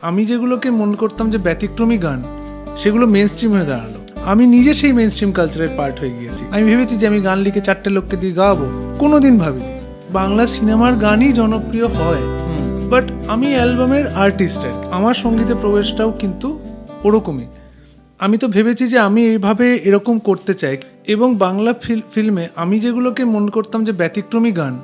আমি যেগুলোকে মনে করতাম যে ব্যতিক্রমী গান সেগুলো মেন স্ট্রিম হয়ে দাঁড়াল। আমি নিজে সেই মেন স্ট্রিম কালচারের পার্ট হয়ে গিয়েছি। আমি ভেবেছি যে আমি গান লিখে চারটে লোককে দিয়ে গাওয়াবো। কোনোদিন ভাবিনি। বাংলা সিনেমার গানই জনপ্রিয় হয়। বাট আমি অ্যালবামের আর্টিস্ট আর আমার সঙ্গীতে প্রবেশটাও কিন্তু ওরকমই। আমি তো ভেবেছি যে আমি এইভাবে এরকম করতে চাই। এবং বাংলা ফিল- ফিল্মে আমি যেগুলোকে মনে করতাম যে ব্যতিক্রমী গান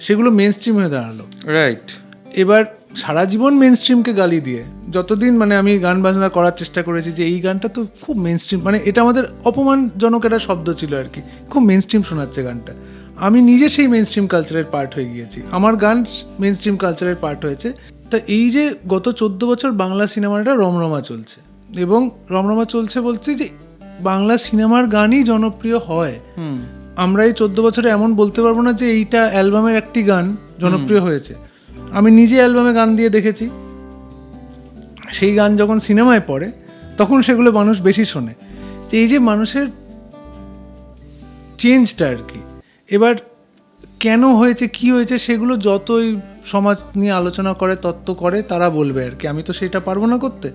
সেগুলো মেন স্ট্রিম হয়ে দাঁড়াল। রাইট এবার সারা জীবন মেন স্ট্রিমকে গালি দিয়ে যতদিন মানে আমি গান বাজনা করার চেষ্টা করেছি যে এই গানটা তো খুব মেন স্ট্রিম মানে এটা আমাদের অপমানজনক একটা শব্দ ছিল আর কি খুব মেন স্ট্রিম শোনাচ্ছে গানটা। আমি নিজে সেই মেন স্ট্রিম কালচারের পার্ট হয়ে গিয়েছি। আমার গান মেন স্ট্রিম কালচারের পার্ট হয়েছে। তা এই যে গত চোদ্দ বছর বাংলা সিনেমাটা রমরমা চলছে এবং রমরমা চলছে বলছি যে বাংলা সিনেমার গানই জনপ্রিয় হয়। আমরা এই চোদ্দ বছরে এমন বলতে পারব না যে এইটা অ্যালবামের একটি গান জনপ্রিয় হয়েছে। আমি নিজে অ্যালবামে গান দিয়ে দেখেছি। সেই গান যখন সিনেমায় পড়ে, তখন সেগুলো মানুষ বেশি শোনে। তো এই যে মানুষের চেঞ্জটা আর কি, এবার কেন হয়েছে, কি হয়েছে, সেগুলো যতই সমাজ নিয়ে আলোচনা করে, তত্ত্ব করে, তারা বলবে আর কি। আমি তো সেটা পারব না করতে।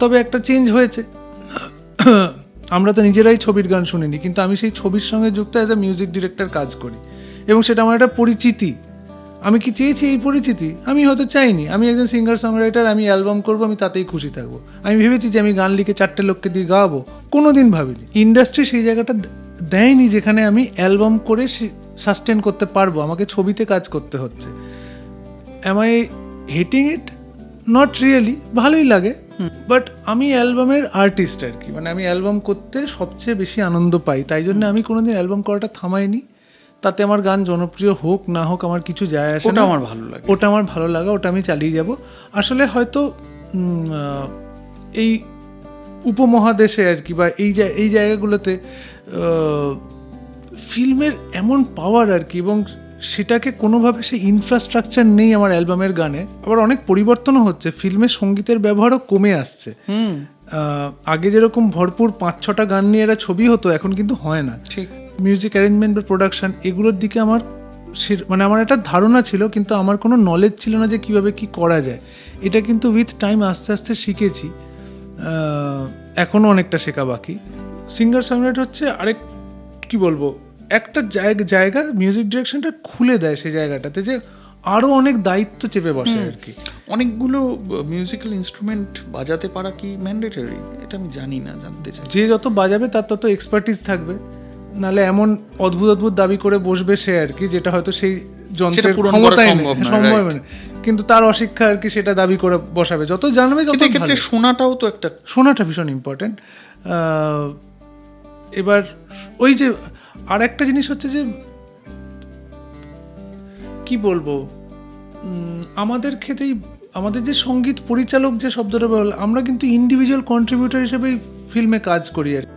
তবে একটা চেঞ্জ হয়েছে। আমরা তো নিজেরাই ছবির গান শুনিনি, কিন্তু আমি সেই ছবির সঙ্গে যুক্ত অ্যাজ এ মিউজিক ডিরেক্টর কাজ করি। এবং সেটা আমার একটা পরিচিতি। আমি কি চেয়েছি এই পরিচিতি? আমি হয়তো চাইনি। আমি একজন সিঙ্গার সংরাইটার আমি অ্যালবাম করব আমি তাতেই খুশি থাকব। আমি ভেবেছি যে আমি গান লিখে চারটে লোককে দিয়ে গাওয়াবো। কোনো দিন ভাবিনি। ইন্ডাস্ট্রি সেই জায়গাটা দেয়নি যেখানে আমি অ্যালবাম করে সাস্টেন করতে পারব। আমাকে ছবিতে কাজ করতে হচ্ছে। Am I hating it not really ভালোই লাগে। বাট আমি অ্যালবামের আর্টিস্ট আর কি। মানে আমি অ্যালবাম করতে সবচেয়ে বেশি আনন্দ পাই। তাই জন্য আমি কোনোদিন অ্যালবাম করাটা থামাইনি। তাতে আমার গান জনপ্রিয় হোক না হোক আমার কিছু যায় আসে ওটা আমার ভালো লাগে। ওটা আমার ভালো লাগা ওটা আমি চালিয়ে যাব। আসলে হয়তো এই উপমহাদেশে আর কি বা এই এই জায়গাগুলোতে ফিল্মের এমন পাওয়ার আর কি এবং সেটাকে কোনোভাবে সেই ইনফ্রাস্ট্রাকচার নেই আমার অ্যালবামের গানে। আবার অনেক পরিবর্তনও হচ্ছে ফিল্মে সঙ্গীতের ব্যবহারও কমে আসছে। আগে যেরকম ভরপুর পাঁচ ছটা গান নিয়ে এরা ছবি হতো এখন কিন্তু হয় না। ঠিক। মিউজিক অ্যারেঞ্জমেন্ট বা প্রোডাকশন এগুলোর দিকে আমার সে- মানে আমার একটা ধারণা ছিল কিন্তু আমার কোনো নলেজ ছিল না যে কীভাবে কি করা যায়। এটা কিন্তু উইথ টাইম আস্তে আস্তে শিখেছি। এখনও অনেকটা শেখা বাকি। সিঙ্গার সংরাইটার হচ্ছে আরেক কি বলব একটা জায়গা জায়গা মিউজিক ডিরেকশনটা খুলে দেয় সেই জায়গাটাতে যে আরও অনেক দায়িত্ব চেপে বসে আর কি। অনেকগুলো মিউজিক্যাল ইনস্ট্রুমেন্ট বাজাতে পারা কি ম্যান্ডেটরি এটা আমি জানি না জানতে চাই। যে যত বাজাবে তার তত এক্সপার্টিস থাকবে। নালে এমন অদ্ভুত অদ্ভুত দাবি করে বসবে সে আর কি যেটা হয়তো সেই যন্ত্রের ক্ষমতাই সম্ভব সম্ভব কিন্তু তার অশিক্ষা আর কি সেটা দাবি করে বসাবে। যত জানবে যত কিন্তু এক্ষেত্রে শোনাটাও তো একটা শোনাটা ভীষণ ইম্পর্টেন্ট এবার ওই যে আর একটা জিনিস হচ্ছে যে কি বলব? আমাদের ক্ষেত্রেই আমাদের যে সংগীত পরিচালক যে শব্দটা বল আমরা কিন্তু ইন্ডিভিজুয়াল কন্ট্রিবিউটার হিসেবেই ফিল্মে কাজ করি আর কি।